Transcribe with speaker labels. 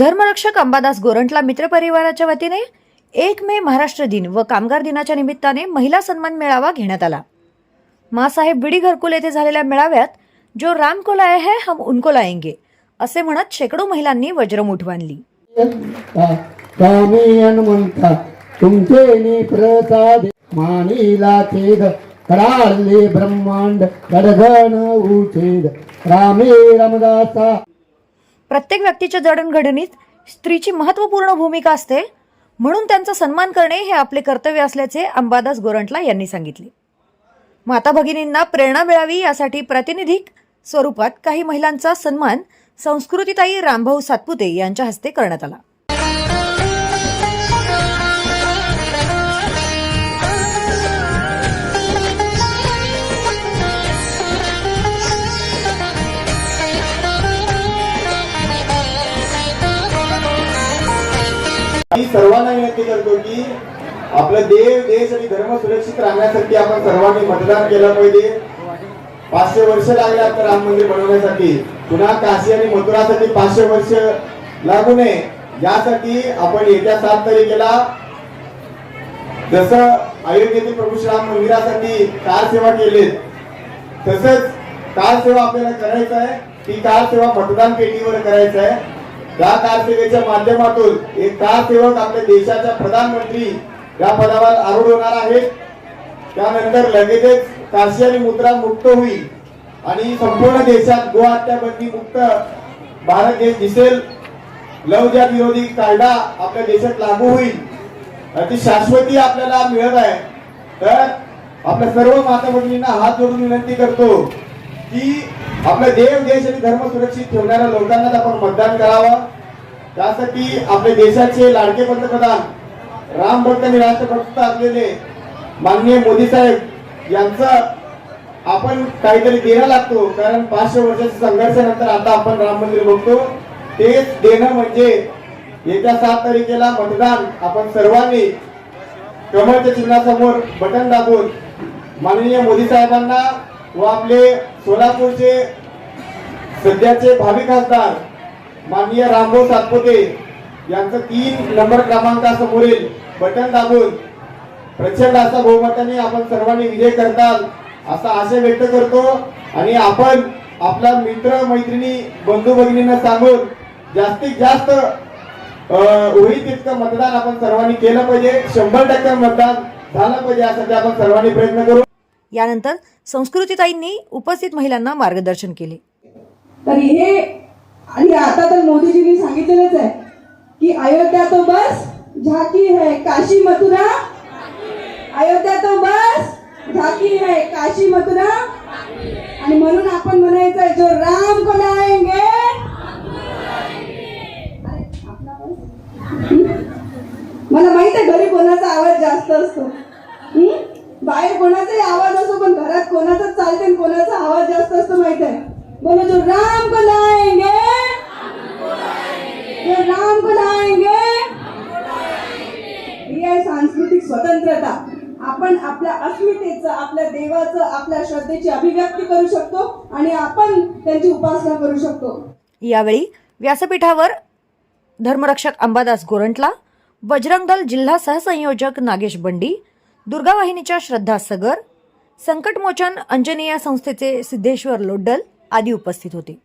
Speaker 1: धर्मरक्षक अंबादास गोरंटला मित्रपरिवाराच्या वतीने एक मे महाराष्ट्र दिन व कामगार दिनाच्या निमित्ताने महिला सन्मान मेळावा घेण्यात आला. मासाहेब बिडी घरकुल येथे झालेल्या मेळाव्यात जो राम को लाए है हम उनको लाएंगे असे म्हणत शेकडो महिलांनी वज्रमूठ बांधली.
Speaker 2: ब्रह्मांड रामे रामदासा
Speaker 1: प्रत्येक व्यक्तीच्या जडणघडणीत स्त्रीची महत्त्वपूर्ण भूमिका असते. म्हणून त्यांचा सन्मान करणे हे आपले कर्तव्य असल्याचे अंबादास गोरंटला यांनी सांगितले. माता भगिनींना प्रेरणा मिळावी यासाठी प्रातिनिधिक स्वरूपात काही महिलांचा सन्मान संस्कृतीताई रामभाऊ सातपुते यांच्या हस्ते करण्यात आला.
Speaker 3: मी सर्वांना विनंती करतो की आपला देव देश आणि धर्म सुरक्षित राहण्यासाठी आपण सर्वांनी मतदान केलं पाहिजे. पाचशे वर्ष लागले आता राम मंदिर बनवण्यासाठी. पुन्हा काशी आणि मथुरासाठी पाचशे वर्ष लागू नये. यासाठी आपण येत्या सात तारखेला जसं अयोध्येतील प्रभू श्रीराम मंदिरासाठी कार सेवा केली तसंच कार सेवा आपल्याला करायचं आहे. ती कार सेवा मतदान पेटीवर करायचं आहे. या कारसेवेच्या माध्यमातून एक कारसेवक आपल्या देशाच्या प्रधानमंत्री या पदावर आरूढ होणार आहेत त्यानंतर लगेचच काशी आणि मुद्रा मुक्त होईल आणि संपूर्ण देशात गो हत्या बंदी मुक्त भारत देश दिसेल. लवजात विरोधी कायदा आपल्या देशात लागू होईल ती शाश्वती आपल्याला मिळत आहे. तर आपल्या सर्व माता भगिनींना हात जोडून विनंती करतो की आपला देव देश आणि धर्म सुरक्षित ठेवणाऱ्या लोकांनाच आपण मतदान करावं. त्यासाठी आपल्या देशाचे लाडके पंतप्रधान राम भक्त आणि राष्ट्रभक्त असलेले माननीय मोदी साहेब यांचं आपण काहीतरी देणं लागतो. कारण पाचशे वर्षाच्या संघर्षानंतर आता आपण राम मंदिर बघतो. तेच देणं म्हणजे येत्या सात तारखेला मतदान. आपण सर्वांनी कमळच्या चिन्हासमोर बटन दाबून माननीय मोदी साहेबांना व आपले सोलापूरचे सध्याचे भावी खासदार माननीय रामभाऊ सातपुते यांचं तीन नंबर क्रमांकासमोरील बटन दाबून प्रचंड असा बहुमताने आपण सर्वांनी विजय करताल असा आशय व्यक्त करतो. आणि आपण आपला मित्र मैत्रिणी बंधू भगिनींना सांगून जास्तीत जास्त होईल तितकं मतदान आपण सर्वांनी केलं पाहिजे. शंभर टक्के मतदान झालं पाहिजे यासाठी आपण सर्वांनी प्रयत्न करू.
Speaker 1: यानंतर संस्कृतीताईंनी उपस्थित महिलांना मार्गदर्शन केले.
Speaker 4: तर हे आणि आता तर मोदीजींनी सांगितलेलंच आहे की अयोध्या तो बस झाकी है काशी मथुरा. अयोध्या तो बस झाकी है काशी मथुरा. आणि म्हणून आपण म्हणायचं जो राम को आहे अरे, आपला आवाज? मला माहीत आहे घरी कोणाचा आवाज जास्त असतो हं? बाहेर कोणाचाही आवाज असो पण घरात कोणाचाच चालते कोणाचा आवाज जास्त असतो माहीत आहे बोलो जो राम को लाएंगे जो राम को लाएंगे ही आहे सांस्कृतिक स्वतंत्रता. आपण आपल्या अस्मितेचं आपल्या देवाचं आपल्या श्रद्धेची अभिव्यक्ती करू शकतो आणि आपण त्यांची उपासना करू शकतो.
Speaker 1: यावेळी व्यासपीठावर धर्मरक्षक अंबादास गोरंटला बजरंग दल जिल्हा सहसंयोजक नागेश बंडी दुर्गा वाहिनीच्या श्रद्धा सगर संकटमोचन अंजनेया संस्थेचे सिद्धेश्वर लोड्डल आदी उपस्थित होते.